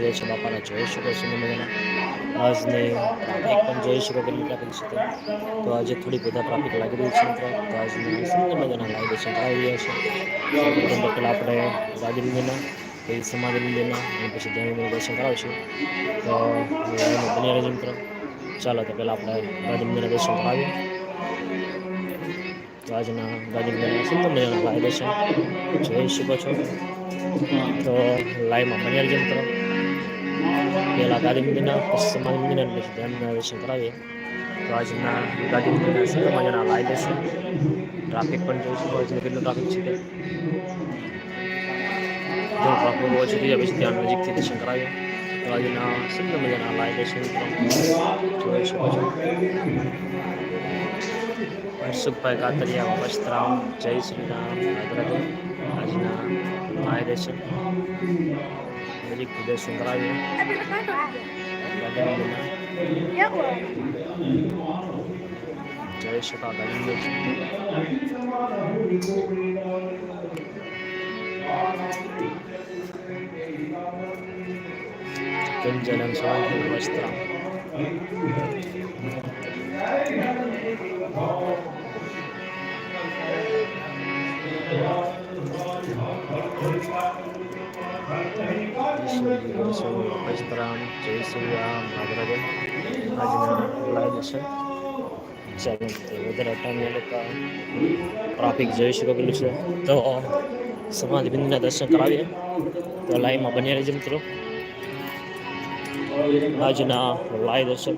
આવી છે, બાપાના જોઈ શકો છો મજાના આજની ટ્રાફિક પણ જોઈ શકો કે ટ્રાફિક છે તે. આજે થોડી બધા ટ્રાફિક લાગી રહી છે, મિત્રો. તો આજની સુંદર મજાના લાઈવ દર્શન કરાવી રહ્યા છે. પહેલાં આપણે ગાદી મંદિરના પછી સમાધિ મંદિરના અને પછી ધ્યાન દર્શન કરાવીશું. તો બની રહેજો, મિત્રો. ચાલો તો પહેલાં આપણે ગાદી મંદિરના દર્શન કરાવીએ. તો આજના ગાંધી મંદિરના સુંદર મજાના લાઈવ દર્શન જોઈ શકો છો. તો લાઈવમાં બની રહેજો, મિત્રો. પહેલાં ગાદી મંદિરના પછી સમાધિ મંદિરના પછી ધ્યાન મંદિરના દર્શન કરાવીએ તો આજના ગાદી મંદિરના સુંદર મજાના લાઈવ દર્શન ટ્રાફિક પણ જોઈ શકો છો કેટલું ટ્રાફિક છે જો ટ્રાફિક ઓછું થઈ જાય પછી ત્યાં નજીકથી દર્શન કરાવીએ તો આજના સુંદર મજાના લાઈવ દર્શન જોઈ શકો છો હર્ષુભાઈ કાતરિયા વસ્ત્રામ જય શ્રી રામ આજના લાઈવ દર્શન નજીકથી દર્શન કરાવીએ ગાંધી મંદિરના જય શકા ગાંધી કંજનમ સ્વામી વસ્ત્રામ વસ્ત્રામ જય શ્રી રામ રાધે આજના લાઈવ દર્શન ચાલો તો વધારે ટાઈમ લોકો ટ્રાફિક જોઈ શકો છે તો સમાધિ બિંદુના દર્શન કરાવીએ તો લાઈવમાં બની રહેજો મિત્રો આજના લાઈવ દર્શન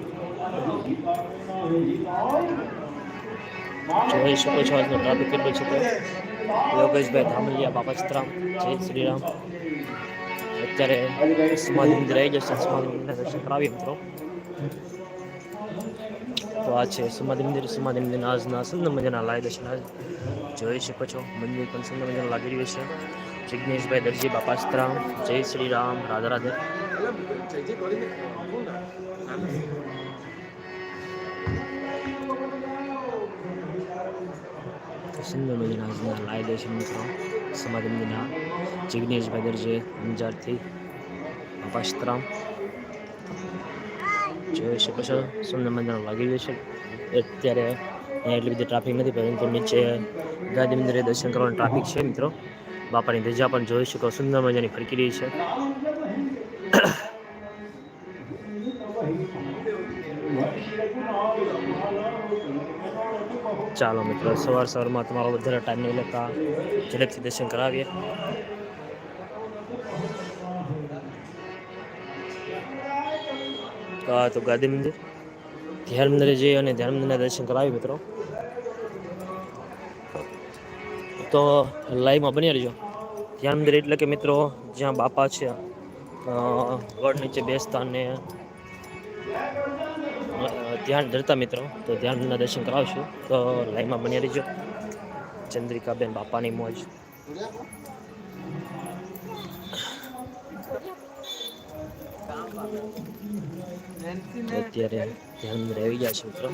જોઈ શકો છો આજનો ટ્રાફિક કેટલો છે તો યોગેશભાઈ ધામલિયા, બાપા સીતરામ, જય શ્રી રામ અત્યારે સમાધિ મંદિર જશે સમાધિ મંદિરના દર્શન કરાવીએ મિત્રો. તો આ છે સમાધિ મંદિર સમાધિ મંદિરના આજના સુંદર મજાના લાય દર્શન. જોઈ શકો છો, મંદિર પણ સુંદર મજાનું લાગી રહ્યું છે. જિજ્ઞેશભાઈ દરજી, બાપા સીતરામ, જય શ્રી રામ રાધા રાધે. સુંદર મજાના આજના દે છે મિત્રો. સમાધિ મંદિરના જિજ્ઞેશભાઈ દરજી અંજારથી અપાસ્ત્રામ જોઈ શકો છો. સુંદર મંદિર લાગી ગયું છે. અત્યારે એટલી બધી ટ્રાફિક નથી, પરંતુ નીચે ગાંધી મંદિરે દર્શન કરવાનું ટ્રાફિક છે મિત્રો. બાપાની ધજા પણ જોઈ શકો. સુંદર મજાની ફરકી રહી છે. ચાલો મિત્રો, સવાર સવારમાં તમારો વધારે ટાઈમ નહીં લેતા ઝડપથી દર્શન કરાવીએ. આ તો ગાંધી મંદિર. ધ્યાન મંદિરે જઈ અને ધ્યાન મંદિરના દર્શન કરાવી મિત્રો. તો લાઈવમાં બની રહેજો. ધ્યાન મંદિર એટલે કે મિત્રો, જ્યાં બાપા છે વડ નીચે બેસતા ને ધ્યાન ધરતા મિત્રો, તો ધ્યાનના દર્શન કરાવશું. તો લાઈનમાં બની રહીજો. ચંદ્રિકાબેન બાપાની મોજ. અત્યારે ધ્યાન રહી ગયા છે મિત્રો.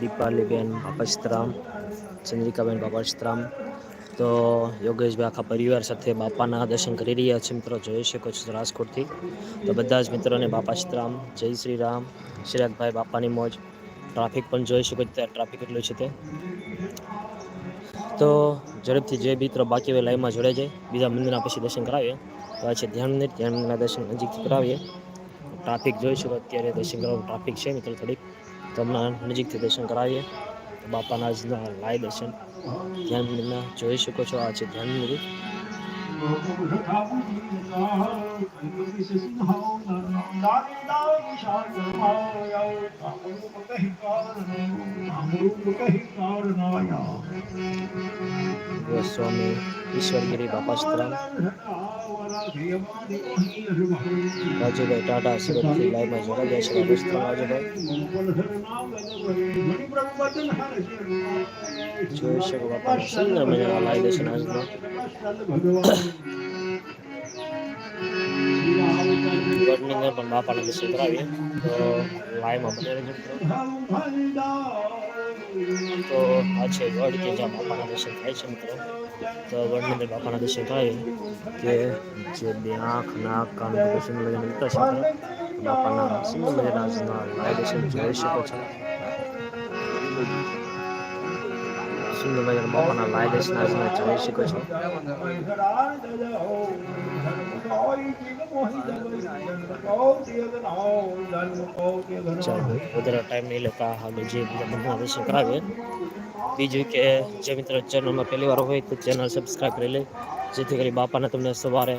દીપાલીબેન બાપસ્તરામ ચંદ્રિકાબેન બાપસ્તરામ તો યોગેશભાઈ આખા પરિવાર સાથે બાપાના દર્શન કરી રહ્યા છે મિત્રો. જોઈ શકો છો રાજકોટથી. તો બધા જ મિત્રોને બાપા બાપાસ્તરામ જય શ્રી રામ. શ્રીરાગભાઈ બાપાની મોજ. ટ્રાફિક પણ જોઈ શકો છો ટ્રાફિક એટલું છે તે. તો ઝડપથી જે મિત્રો બાકી હોય લાઈવમાં જોડે જાય. બીજા મંદિરના પછી દર્શન કરાવીએ. તો આ છે ધ્યાન મંદિર. ધ્યાન મંદિરના દર્શન નજીકથી કરાવીએ. ટ્રાફિક જોઈ શકો અત્યારે દર્શન કરવાનું ટ્રાફિક છે મિત્રો થોડીક. તો હમણાં નજીકથી દર્શન કરાવીએ. બાપાના જ લાય દર્શન ધ્યાન મંદિરના જોઈ શકો છો. આ છે ધ્યાન મંદિર સ્વામી ઈશ્વરગીરી બાપાસ્તરામ રાજુભાઈ ટાટા સુરતથી લાઈવમાં જોડાઈ બાપાસ્તરામ રાજુભાઈ જોઈ શકો બાપા સુંદર મજાના લાઈ દર્શન આજનો ગઢની અંદર પણ બાપાના દર્શન કરાવીએ તો લાઈવમાં બને તો આ છે કે જ્યાં બાપાના દર્શન થાય છે મિત્રો. તો અંદર બાપાના દર્શન થાય કે જે બે આંખ, નાક, કાન દર્શન મળતા છે બાપાના સુંદર મજાના લાઈવ દર્શન જોઈ શકો છો. સુંદર મજાના બાપાના લાઈવ દર્શન આજના જોઈ શકો છો ચાલો વધારે ટાઈમ નહીં લેતા આગળ જે બીજા બધા દર્શન કરાવીએ બીજું કે જે મિત્ર ચેનલમાં પહેલી વાર હોય તો ચેનલ સબસ્ક્રાઈબ કરી લે જેથી કરી બાપાને તમને સવારે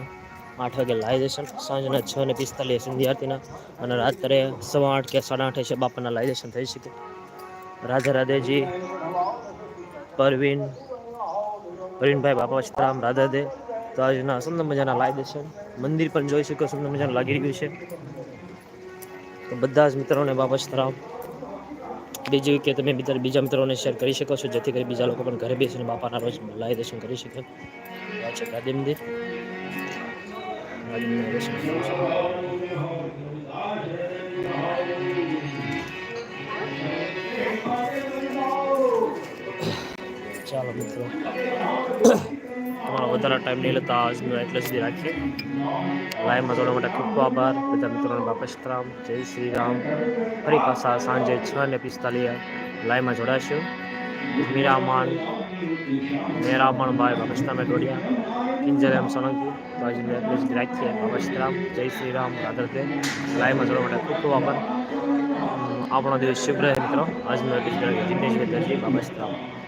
આઠ વાગે લાવી દર્શન સાંજના છ ને પિસ્તાલીસ સંધ્યા આરતીના અને રાત્રે સવા આઠ કે સાડા આઠે છે બાપાના લાવી દર્શન થઈ શકે રાધે રાધેજી પરવીન. પરવીનભાઈ બાપા સીતારામ રાધા દે. તો આજના સુંદર મજાના લાવી દર્શન મંદિર પણ જોઈ શકો સુંદર મજાનું લાગી રહ્યું છે. તો બધા જ મિત્રોને બાપા સીતારામ બીજું કે તમે મિત્ર બીજા મિત્રોને શેર કરી શકો છો, જેથી કરી બીજા લોકો પણ ઘરે બેસીને બાપાના રોજ લાઈ દર્શન કરી શકે. આ છે ગાંધી મંદિર. ચાલો મિત્રો. તમારો વધારે ટાઈમ નહીં લેતા આજનો એટલે સુધી રાખીએ. લાઈવમાં જોડવા માટે ખૂબ ખૂબ આભાર. બધા મિત્રોને બાપા જય શ્રી રામ. ફરી પાછા સાંજે છ ને પિસ્તાલીસ લાઈવમાં જોડાશું. મીરામણ મેરામણ ભાઈ બાપા જોડ્યા ડોડિયા કિંજર એમ સોલંકી તો આજનો એટલે સુધી રાખીએ. બાપા જય શ્રી રામ. રાધરતે લાઈવમાં જોડવા માટે ખૂબ ખૂબ આભાર. આપણો દિવસ શુભ રહે મિત્રો. આજનો એપિસોડ દિનેશ વેદરજી બાબા સીતારામ